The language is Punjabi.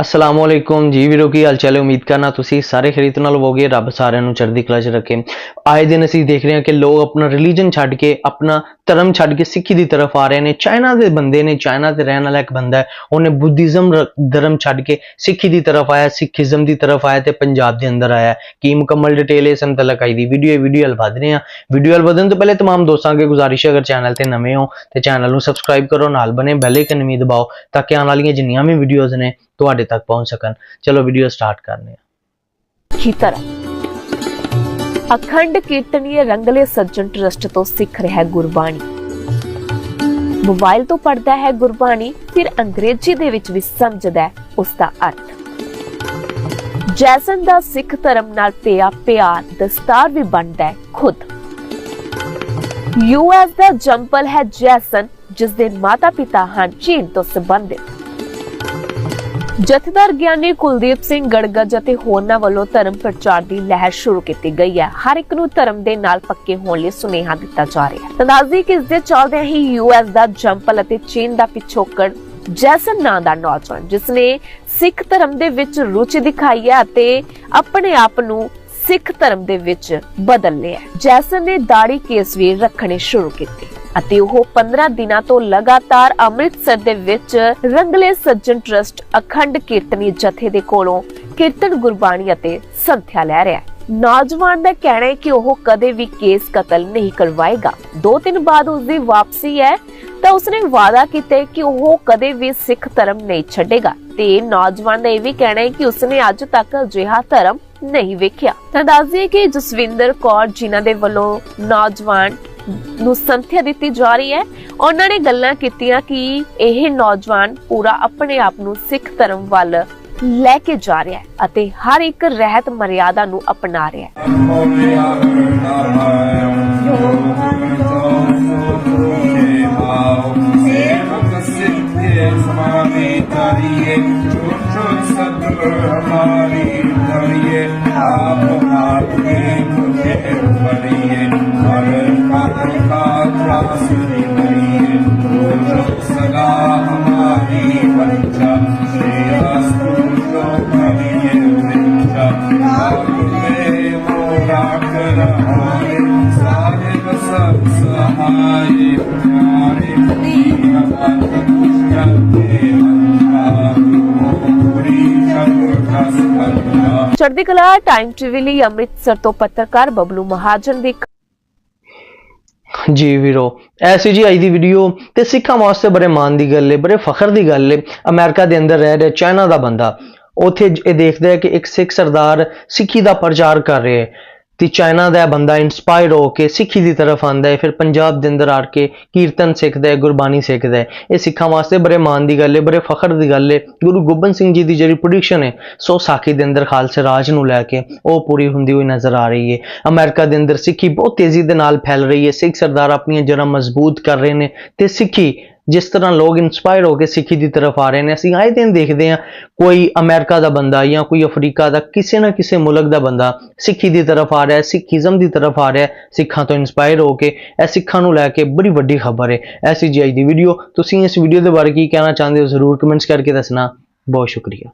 ਅਸਲਾਮ ਵਾਲੇਕੁਮ ਜੀ ਵੀਰੋ, ਕੀ ਹਾਲ ਚਾਲ ਹੈ? ਉਮੀਦ ਕਰਨਾ ਤੁਸੀਂ ਸਾਰੇ ਖਰੀਦ ਨਾਲ ਹੋਵੋਗੇ। ਰੱਬ ਸਾਰਿਆਂ ਨੂੰ ਚੜ੍ਹਦੀ ਕਲਾ 'ਚ ਰੱਖੇ। ਆਏ ਦਿਨ ਅਸੀਂ ਦੇਖ ਰਹੇ ਹਾਂ ਕਿ ਲੋਕ ਆਪਣਾ ਰਿਲੀਜਨ ਛੱਡ ਕੇ ਆਪਣਾ ਧਰਮ ਛੱਡ ਕੇ ਸਿੱਖੀ ਦੀ ਤਰਫ ਆ ਰਹੇ ਨੇ ਚਾਈਨਾ ਦੇ ਬੰਦੇ ਨੇ ਚਾਈਨਾ ਤੇ ਰਹਿਣ ਵਾਲਾ ਇੱਕ ਬੰਦਾ ਹੈ ਉਹਨੇ ਬੁੱਧੀਜ਼ਮ ਰ- ਧਰਮ ਛੱਡ ਕੇ ਸਿੱਖੀ ਦੀ ਤਰਫ ਆਇਆ ਸਿੱਖੀਜ਼ਮ ਦੀ ਤਰਫ ਆਇਆ ਤੇ ਪੰਜਾਬ ਦੇ ਅੰਦਰ ਆਇਆ ਕੀ ਮੁਕੰਮਲ ਡਿਟੇਲ ਇਸ ਅੰਤਲਕ ਆਈ ਦੀ ਵੀਡੀਓ ਵੀਡੀਓ ਹਲ ਵਧ ਰਹੇ ਹਾਂ ਵੀਡੀਓ ਹਲ ਵਧਣ ਤੋਂ ਪਹਿਲੇ तमाम ਦੋਸਤਾਂ ਅੱਗੇ ਗੁਜ਼ਾਰਿਸ਼ ਹੈ ਅਗਰ ਚੈਨਲ ਤੇ ਨਵੇਂ ਹੋ ਤੇ ਚੈਨਲ ਨੂੰ ਸਬਸਕ੍ਰਾਈਬ ਕਰੋ ਨਾਲ ਬਨੇ ਬੈਲ ਆਈਕਨ ਵੀ ਦਬਾਓ ਤਾਂ ਕਿ ਆਉਣ ਵਾਲੀਆਂ ਜਿੰਨੀਆਂ ਵੀ ਵੀਡੀਓਜ਼ ਨੇ ਤੁਹਾਡੇ ਤੱਕ ਪਹੁੰਚ ਸਕਣ ਚਲੋ ਵੀਡੀਓ ਸਟਾਰਟ ਕਰਨੇ ਆ ਹੀ ਤਰ੍ਹਾਂ ਅਖੰਡ ਕੀਰਤਨੀਏ ਰੰਗਲੇ ਸੱਜਣ ਟਰਸਟ ਤੋਂ ਸਿੱਖ ਰਿਹਾ ਗੁਰਬਾਣੀ। ਮੋਬਾਈਲ ਤੋਂ ਪੜਦਾ ਹੈ ਗੁਰਬਾਣੀ, ਫਿਰ ਅੰਗਰੇਜ਼ੀ ਦੇ ਵਿੱਚ ਵੀ ਸਮਝਦਾ ਉਸ ਦਾ ਅਰਥ। ਜੈਸਨ ਦਾ ਸਿੱਖ ਧਰਮ ਨਾਲ ਪਿਆ ਪਿਆਰ, ਦਸਤਾਰ ਵੀ ਬਣਦਾ ਹੈ ਖੁਦ। ਯੂਐਸ ਦਾ ਜੰਪਲ ਹੈ ਜੈਸਨ ਜਿਸ ਦੇ ਮਾਤਾ-ਪਿਤਾ ਹਨ ਚੀਨ ਤੋਂ ਸੰਬੰਧਿਤ। ਜਥੇਦਾਰ ਗਿਆਨੀ ਕੁਲਦੀਪ ਸਿੰਘ ਗੜਗੜ ਅਤੇ ਹੋਰਨਾਂ ਵੱਲੋਂ ਧਰਮ ਪ੍ਰਚਾਰ ਦੀ ਲਹਿਰ ਸ਼ੁਰੂ ਕੀਤੀ ਗਈ ਹੈ। ਹਰ ਇੱਕ ਨੂੰ ਧਰਮ ਦੇ ਨਾਲ ਪੱਕੇ ਹੋਣ ਲਈ ਸੁਨੇਹਾ ਦਿੱਤਾ ਜਾ ਰਿਹਾ ਹੈ। ਤਨਾਜ਼ੀ ਕਿ ਇਸ ਦੇ ਚੱਲਦਿਆਂ ਹੀ? ਯੂਐਸ ਦਾ ਜੰਪਲ ਅਤੇ ਚੀਨ ਦਾ ਪਿਛੋਕੜ। ਜੈਸਨ ਨਾਂ ਦਾ ਨੌਜਵਾਨ, ਜਿਸ ਨੇ ਸਿੱਖ ਧਰਮ ਦੇ ਵਿੱਚ ਰੁਚੀ ਦਿਖਾਈ ਹੈ ਅਤੇ ਆਪਣੇ ਆਪ ਨੂੰ ਸਿੱਖ ਧਰਮ ਦੇ ਵਿੱਚ ਬਦਲ ਲਿਆ ਜੈਸਨ ਨੇ ਦਾੜੀ ਕੇਸ ਵੀ ਰੱਖਣੇ ਸ਼ੁਰੂ ਕੀਤੇ। ਅਤੇ ਉਹ 15 ਦਿਨਾਂ ਤੋਂ ਲਗਾਤਾਰ ਅੰਮ੍ਰਿਤਸਰ ਦੇ ਵਿੱਚ ਰੰਗਲੇ ਸੱਜਣ ਟਰਸਟ ਅਖੰਡ ਕੀਰਤਨੀ ਜਥੇ ਦੇ ਕੋਲੋਂ ਕੀਰਤਨ ਗੁਰਬਾਣੀ ਅਤੇ ਸੰਥਿਆ ਲੈ ਰਿਹਾ ਹੈ। ਨੌਜਵਾਨ ਦਾ ਕਹਿਣਾ ਹੈ ਕਿ ਉਹ ਕਦੇ ਵੀ ਕੇਸ ਕਤਲ ਨਹੀਂ ਕਰਵਾਏਗਾ। ਦੋ ਦਿਨ ਬਾਅਦ ਉਸ ਦੀ ਵਾਪਸੀ ਹੈ ਤਾਂ ਉਸਨੇ ਵਾਅਦਾ ਕੀਤਾ ਹੈ ਕਿ ਉਹ ਕਦੇ ਵੀ ਸਿੱਖ ਧਰਮ ਨਹੀਂ ਛੱਡੇਗਾ ਤੇ ਨੌਜਵਾਨ ਦਾ ਇਹ ਵੀ ਕਹਿਣਾ ਹੈ ਕਿ ਉਸਨੇ ਅੱਜ ਤੱਕ ਅਜਿਹਾ ਧਰਮ ਨਹੀਂ ਵੇਖਿਆ। ਤਾਂ ਦੱਸ ਕਿ ਜਸਵਿੰਦਰ ਕੌਰ ਜਿਨ੍ਹਾਂ ਦੇ ਵੱਲੋਂ ਨੌਜਵਾਨ ਨੂੰ ਸੰਥਿਆ ਦਿੱਤੀ ਜਾ ਰਹੀ ਹੈ। ਉਹਨਾਂ ਨੇ ਗੱਲਾਂ ਕੀਤੀਆਂ ਕਿ ਇਹ ਨੌਜਵਾਨ ਪੂਰਾ ਆਪਣੇ ਆਪ ਨੂੰ ਸਿੱਖ ਧਰਮ ਵੱਲ ਲੈ ਕੇ ਜਾ ਰਿਹਾ ਹੈ ਅਤੇ ਹਰ ਇੱਕ ਰਹਿਤ ਮਰਿਆਦਾ ਨੂੰ ਅਪਣਾ ਰਿਹਾ ਹੈ। ਚੜ੍ਹਦੀ ਕਲਾ ਟਾਈਮ ਟੀਵੀ ਲਈ ਅੰਮ੍ਰਿਤਸਰ ਤੋਂ ਪੱਤਰਕਾਰ ਬਬਲੂ ਮਹਾਜਨ ਦੀ ਜੀ ਵੀਰੋ ਐਸੀ ਜੀ ਅੱਜ ਦੀ ਵੀਡੀਓ ਤੇ ਸਿੱਖਾਂ ਵਾਸਤੇ ਬੜੇ ਮਾਣ ਦੀ ਗੱਲ ਏ, ਬੜੇ ਫਖਰ ਦੀ ਗੱਲ ਏ। ਅਮਰੀਕਾ ਦੇ ਅੰਦਰ ਰਹਿ ਰਿਹਾ ਚਾਈਨਾ ਦਾ ਬੰਦਾ। ਉਥੇ ਇਹ ਦੇਖਦਾ ਹੈ ਕਿ ਇੱਕ ਸਿੱਖ ਸਰਦਾਰ ਸਿੱਖੀ ਦਾ ਪ੍ਰਚਾਰ ਕਰ ਰਿਹਾ ਹੈ ਤੇ ਚਾਈਨਾ ਦਾ ਬੰਦਾ ਇਨਸਪਾਇਰ ਹੋ ਕੇ ਸਿੱਖੀ ਦੀ ਤਰਫ ਆਂਦਾ ਹੈ, ਫਿਰ ਪੰਜਾਬ ਦੇ ਅੰਦਰ ਆ ਕੇ ਕੀਰਤਨ ਸਿੱਖਦਾ ਹੈ, ਗੁਰਬਾਣੀ ਸਿੱਖਦਾ ਹੈ। ਇਹ ਸਿੱਖਾਂ ਵਾਸਤੇ ਬੜੇ ਮਾਣ ਦੀ ਗੱਲ ਹੈ, ਬੜੇ ਫਖਰ ਦੀ ਗੱਲ ਹੈ। ਗੁਰੂ ਗੋਬਿੰਦ ਸਿੰਘ ਜੀ ਦੀ ਜਿਹੜੀ ਪ੍ਰੋਡਿਕਸ਼ਨ ਹੈ, ਸੋ ਸਾਖੀ ਦੇ ਅੰਦਰ ਖਾਲਸਾ ਰਾਜ ਨੂੰ ਲੈ ਕੇ ਉਹ ਪੂਰੀ ਹੁੰਦੀ ਹੋਈ ਨਜ਼ਰ ਆ ਰਹੀ ਹੈ। ਅਮਰੀਕਾ ਦੇ ਅੰਦਰ ਸਿੱਖੀ ਬਹੁਤ ਤੇਜ਼ੀ ਦੇ ਨਾਲ ਫੈਲ ਰਹੀ ਹੈ। ਸਿੱਖ ਸਰਦਾਰ ਆਪਣੀਆਂ ਜੜ੍ਹਾਂ ਮਜ਼ਬੂਤ ਕਰ ਰਹੇ ਨੇ ਤੇ ਸਿੱਖੀ ਜਿਸ ਤਰ੍ਹਾਂ ਲੋਕ ਇਨਸਪਾਇਰ ਹੋ ਕੇ ਸਿੱਖੀ ਦੀ ਤਰਫ ਆ ਰਹੇ ਨੇ, ਅਸੀਂ ਆਏ ਦਿਨ ਦੇਖਦੇ ਹਾਂ ਕੋਈ ਅਮਰੀਕਾ ਦਾ ਬੰਦਾ ਜਾਂ ਕੋਈ ਅਫਰੀਕਾ ਦਾ ਕਿਸੇ ਨਾ ਕਿਸੇ ਮੁਲਕ ਦਾ ਬੰਦਾ ਸਿੱਖੀ ਦੀ ਤਰਫ ਆ ਰਿਹਾ ਹੈ, ਸਿੱਖੀਜ਼ਮ ਦੀ ਤਰਫ ਆ ਰਿਹਾ ਹੈ, ਸਿੱਖਾਂ ਤੋਂ ਇਨਸਪਾਇਰ ਹੋ ਕੇ, ਇਹ ਸਿੱਖਾਂ ਨੂੰ ਲੈ ਕੇ ਬੜੀ ਵੱਡੀ ਖਬਰ ਹੈ ਐਸੀ ਜੀ ਅੱਜ ਦੀ ਵੀਡੀਓ ਤੁਸੀਂ ਇਸ ਵੀਡੀਓ ਦੇ ਬਾਰੇ ਕੀ ਕਹਿਣਾ ਚਾਹੁੰਦੇ ਹੋ ਜ਼ਰੂਰ ਕਮੈਂਟਸ ਕਰਕੇ ਦੱਸਣਾ। ਬਹੁਤ ਸ਼ੁਕਰੀਆ।